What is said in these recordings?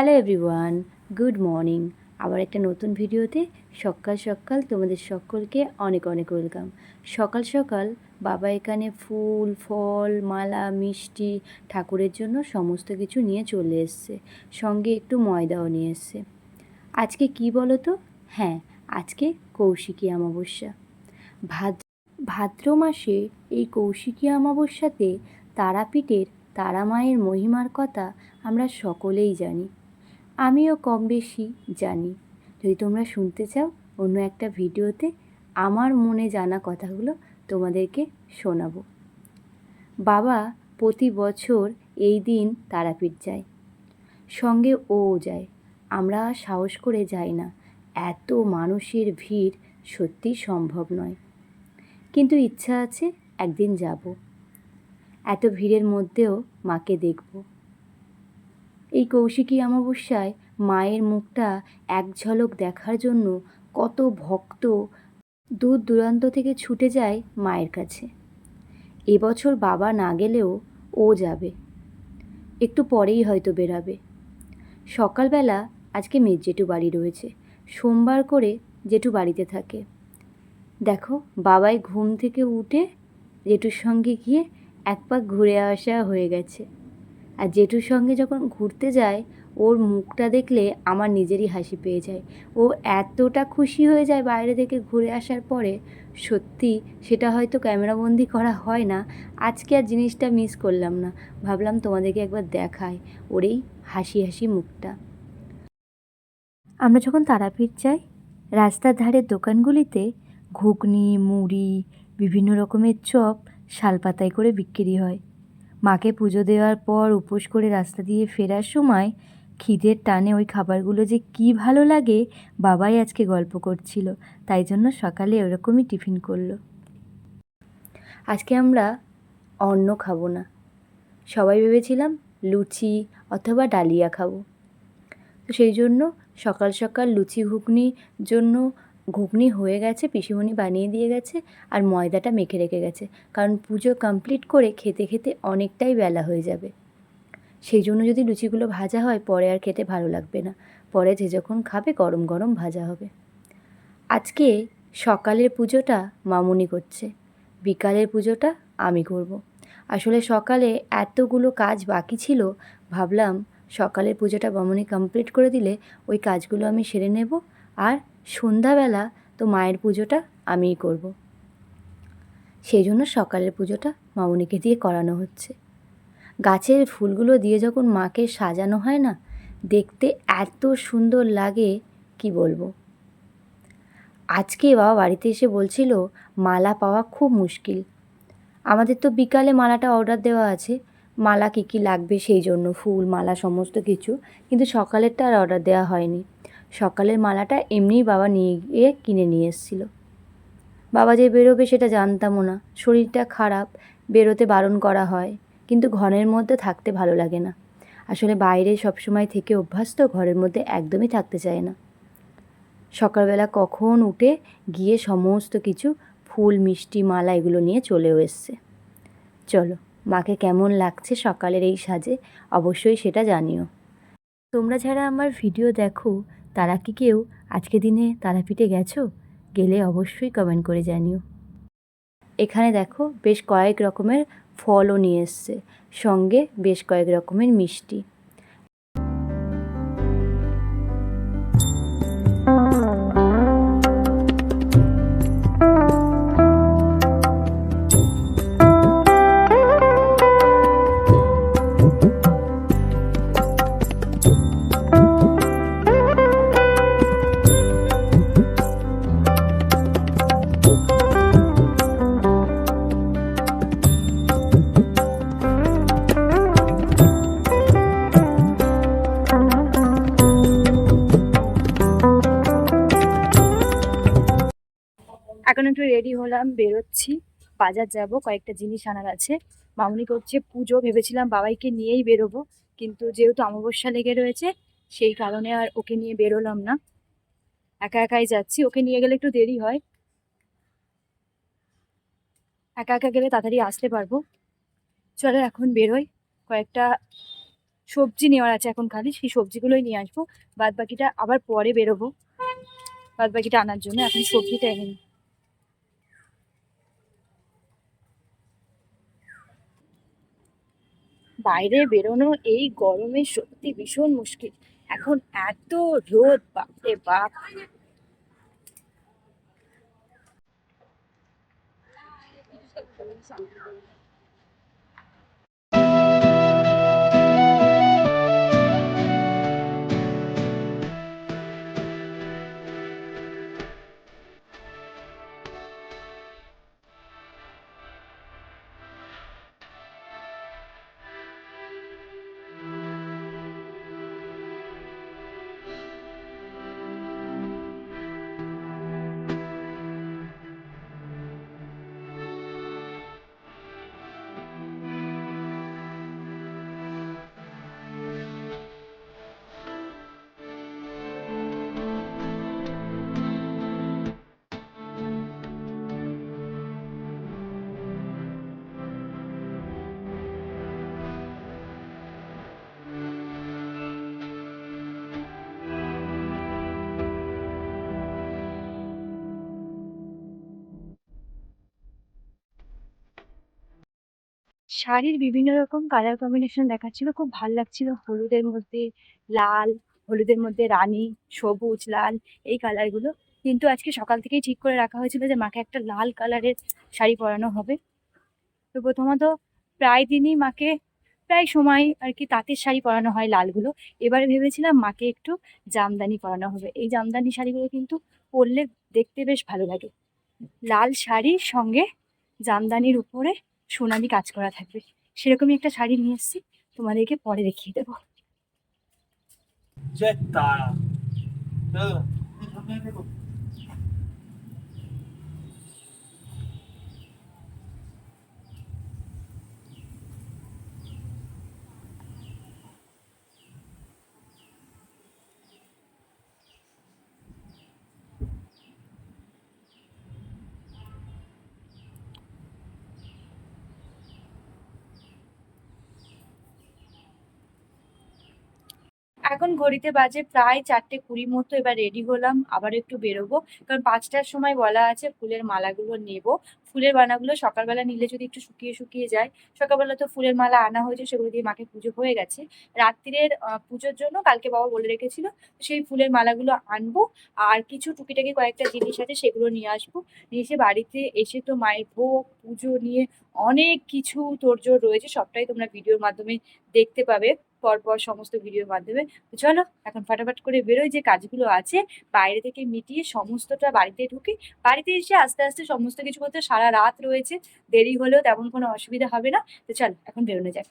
Hello everyone, good morning. আবার একটা নতুন ভিডিওতে সকাল সকাল তোমাদের সকলকে অনেক অনেক ওয়েলকাম। সকাল সকাল বাবা এখানে ফুল, ফল, মালা, মিষ্টি, ঠাকুরের জন্য সমস্ত কিছু নিয়ে চলে এসছে। সঙ্গে একটু ময়দাও নিয়ে এসছে। আজকে কি বলো তো হ্যাঁ আজকে কৌশিকী অমাবস্যা। ভাদ্র ভাদ্র মাসে এই কৌশিকী অমাবস্যাতে তারাপীঠের তারা মায়ের মহিমার কথা আমরা সকলেই জানি। আমিও কম বেশি জানি। যদি তোমরা শুনতে চাও, অন্য একটা ভিডিওতে আমার মনে জানা কথাগুলো তোমাদেরকে শোনাবো। বাবা প্রতি বছর এই দিন তারাপীঠ যায়। সঙ্গে ও যায়। আমরা সাহস করে যাই না। এত মানুষের ভিড় সত্যি সম্ভব নয়। কিন্তু ইচ্ছা আছে একদিন যাব। এত ভিড়ের মধ্যেও মাকে দেখব। এই কৌশিকী অমাবস্যায় মায়ের মুখটা এক ঝলক দেখার জন্য কত ভক্ত দূর দূরান্ত থেকে ছুটে যায় মায়ের কাছে। এবছর বাবা না গেলেও ও যাবে। একটু পরেই হয়তো বেরাবে। সকালবেলা আজকে মেয়ের জেঠু বাড়ি রয়েছে। সোমবার করে জেঠু বাড়িতে থাকে। দেখো, বাবাই ঘুম থেকে উঠে জেঠুর সঙ্গে গিয়ে এক পাক ঘুরে আসা হয়ে গেছে। আর জেঠুর সঙ্গে যখন ঘুরতে যায়, ওর মুখটা দেখলে আমার নিজেরই হাসি পেয়ে যায়। ও এতটা খুশি হয়ে যায় বাইরে থেকে ঘুরে আসার পরে। সত্যি, সেটা হয়তো ক্যামেরাবন্দি করা হয় না। আজকে আর জিনিসটা মিস করলাম না। ভাবলাম তোমাদেরকে একবার দেখাই ওর এই হাসি হাসি মুখটা। আমরা যখন তারাপীঠ যাই, রাস্তার ধারের দোকানগুলিতে ঘুগনি, মুড়ি, বিভিন্ন রকমের চপ, শালপাতায় করে বিক্রি হয়। মাকে পুজো দেওয়ার পর উপোস করে রাস্তা দিয়ে ফেরার সময় খিদের টানে ওই খাবারগুলো যে কী ভালো লাগে বাবাই আজকে গল্প করছিল। তাই জন্য সকালে ওরকমই টিফিন করল। আজকে আমরা অন্ন খাব না। সবাই ভেবেছিলাম লুচি অথবা ডালিয়া খাব। তো সেই জন্য সকাল সকাল লুচি ঘুগনির জন্য ঘুগনি হয়ে গেছে, পিসিমণি বানিয়ে দিয়ে গেছে আর ময়দাটা মেখে রেখে গেছে। কারণ পুজো কমপ্লিট করে খেতে খেতে অনেকটাই বেলা হয়ে যাবে। সেই জন্য যদি লুচিগুলো ভাজা হয়, পরে আর খেতে ভালো লাগবে না। পরে যে যখন খাবে, গরম গরম ভাজা হবে। আজকে সকালের পুজোটা মামুনি করছে। বিকালের পুজোটা আমি করব। আসলে সকালে এতগুলো কাজ বাকি ছিল, ভাবলাম সকালের পুজোটা মামুনি কমপ্লিট করে দিলে ওই কাজগুলো আমি সেরে নেব। আর সন্ধ্যাবেলা তো মায়ের পুজোটা আমিই করব। সেই জন্য সকালের পুজোটা মামনিকে দিয়ে করানো হচ্ছে। গাছের ফুলগুলো দিয়ে যখন মাকে সাজানো হয় না, দেখতে এত সুন্দর লাগে, কি বলব? আজকে বাবা বাড়িতে এসে বলছিল, মালা পাওয়া খুব মুশকিল। আমাদের তো বিকালে মালাটা অর্ডার দেওয়া আছে। মালা কী কী লাগবে সেই জন্য, ফুল, মালা, সমস্ত কিছু। কিন্তু সকালেরটা আর অর্ডার দেওয়া হয়নি। সকালের মালাটা এমনিই বাবা নিয়ে গিয়ে কিনে নিয়ে এসেছিল। বাবা যে বেরোবে সেটা জানতামও না। শরীরটা খারাপ, বেরোতে বারণ করা হয়, কিন্তু ঘরের মধ্যে থাকতে ভালো লাগে না। আসলে বাইরে সবসময় থেকে অভ্যাস তো ঘরের মধ্যে একদমই থাকতে চায় না। সকালবেলা কখন উঠে গিয়ে সমস্ত কিছু, ফুল, মিষ্টি, মালা এগুলো নিয়ে চলেও এসছে। চলো, মাকে কেমন লাগছে সকালের এই সাজে, অবশ্যই সেটা জানিও। তোমরা যারা আমার ভিডিও দেখো তারা কি কেউ আজকে দিনে তারাপীঠে গেছো? গেলে অবশ্যই কমেন্ট করে জানিও। এখানে দেখো বেশ কয়েক রকমের ফলও নিয়ে এসছে। সঙ্গে বেশ কয়েক রকমের মিষ্টি। এখন একটু রেডি হলাম, বেরোচ্ছি। বাজার যাব, কয়েকটা জিনিস আনার আছে। মামনি করছে পুজো, ভেবেছিলাম বাবাইকে নিয়েই বেরোবো। কিন্তু যেহেতু অমাবস্যা লেগে রয়েছে, সেই কারণে আর ওকে নিয়ে বেরোলাম না। একা একাই যাচ্ছি। ওকে নিয়ে গেলে একটু দেরি হয়। একা একা গেলে তাড়াতাড়ি আসতে পারব। চলো এখন বেরোই। কয়েকটা সবজি নেওয়ার আছে এখন খালি, সেই সবজিগুলোই নিয়ে আসব। বাদ বাকিটা আবার পরে বেরোবো। বাদ বাকিটা আনার জন্য এখন সবজিটা এনে নিই। বাইরে বেরোনো এই গরমে সত্যি ভীষণ মুশকিল। এখন এত রোদ বাপরে বাপ। শাড়ির বিভিন্ন রকম কালার কম্বিনেশন দেখাচ্ছিল। খুব ভালো লাগছিল। হলুদের মধ্যে লাল, হলুদের মধ্যে রানী, সবুজ, লাল এই কালারগুলো কিন্তু আজকে সকাল থেকেই ঠিক করে রাখা হয়েছিল যে মাকে একটা লাল কালারের শাড়ি পরানো হবে। তো প্রথমত প্রায় দিনই মাকে, প্রায় সময় আর কি তাঁতের শাড়ি পরানো হয় লালগুলো। এবারে ভেবেছিলাম মাকে একটু জামদানি পরানো হবে। এই জামদানি শাড়িগুলো কিন্তু পরলে দেখতে বেশ ভালো লাগে। লাল শাড়ির সঙ্গে জামদানির উপরে সোনালি কাজ করা থাকবে। সেরকমই একটা শাড়ি নিয়ে এসেছি তোমাদেরকে পরে দেখিয়ে দেবো। tara. এখন ঘড়িতে বাজে প্রায় চারটে কুড়ি মতো, এবার রেডি হলাম, আবার একটু বেরোবো। কারণ পাঁচটার সময় বলা আছে, ফুলের মালাগুলো নেব। ফুলের মালাগুলো সকালবেলা নিলে যদি একটু শুকিয়ে শুকিয়ে যায়, সকালবেলা তো ফুলের মালা আনা হয়েছে, সেগুলো দিয়ে মাকে পুজো হয়ে গেছে। রাত্রিরের পুজোর জন্য কালকে বাবা বলে রেখেছিল, সেই ফুলের মালাগুলো আনব, আর কিছু টুকিটাকি কয়েকটা জিনিস আছে, সেগুলো নিয়ে আসব। নিয়ে এসে বাড়িতে এসে তো মায়ের ভোগ, পুজো নিয়ে অনেক কিছু তোড়জোড় রয়েছে, সবটাই তোমরা ভিডিওর মাধ্যমে দেখতে পাবে। পরপর সমস্ত ভিডিওর মাধ্যমে। চলো, এখন ফাটাফাট করে বেরোই যে কাজগুলো আছে, বাইরে থেকে মিটিয়ে সমস্তটা বাড়িতে ঢুকে। বাড়িতে এসে আস্তে আস্তে সমস্ত কিছু করতে সারা রাত রয়েছে। দেরি হলেও তেমন কোনো অসুবিধা হবে না। তো চলো, এখন বেরোনো যাক।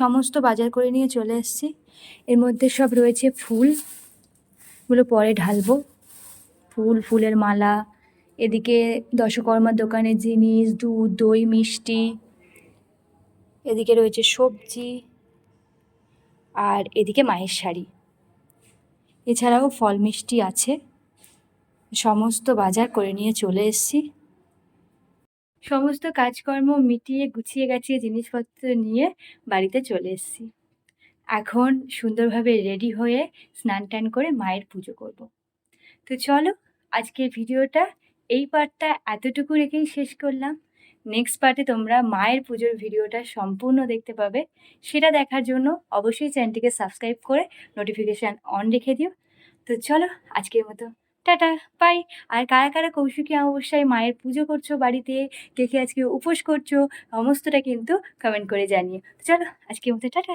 সমস্ত বাজার করে নিয়ে চলে এসেছি। এর মধ্যে সব রয়েছে ফুল। গুলো পরে ঢালবো। ফুল, ফুলের মালা, এদিকে দশকর্মার দোকানের জিনিস, দুধ, দই, মিষ্টি। এদিকে রয়েছে সবজি আর এদিকে মায়ের শাড়ি। এছাড়াও ফল মিষ্টি আছে। সমস্ত বাজার করে নিয়ে চলে এসেছি। সমস্ত কাজকর্ম মিটিয়ে গুছিয়ে গাছিয়ে জিনিসপত্র নিয়ে বাড়িতে চলে এসেছি। এখন সুন্দরভাবে রেডি হয়ে স্নান টান করে মায়ের পুজো করব। তো চলো, আজকের ভিডিওটা এই পার্টটা এতটুকু রেখেই শেষ করলাম। নেক্সট পার্টে তোমরা মায়ের পুজোর ভিডিওটা সম্পূর্ণ দেখতে পাবে। সেটা দেখার জন্য অবশ্যই চ্যানেলটিকে সাবস্ক্রাইব করে নোটিফিকেশান অন রেখে দিও। তো চলো, আজকের মতো। টাটা বাই আর কারা কারা কৌশিকী অমাবস্যায় মায়ের পুজো করছ বাড়িতে, কে কে আজকে উপোস করছ, সমস্তটা কিন্তু কমেন্ট করে জানিয়ে চলো, আজকের মতো টাটা।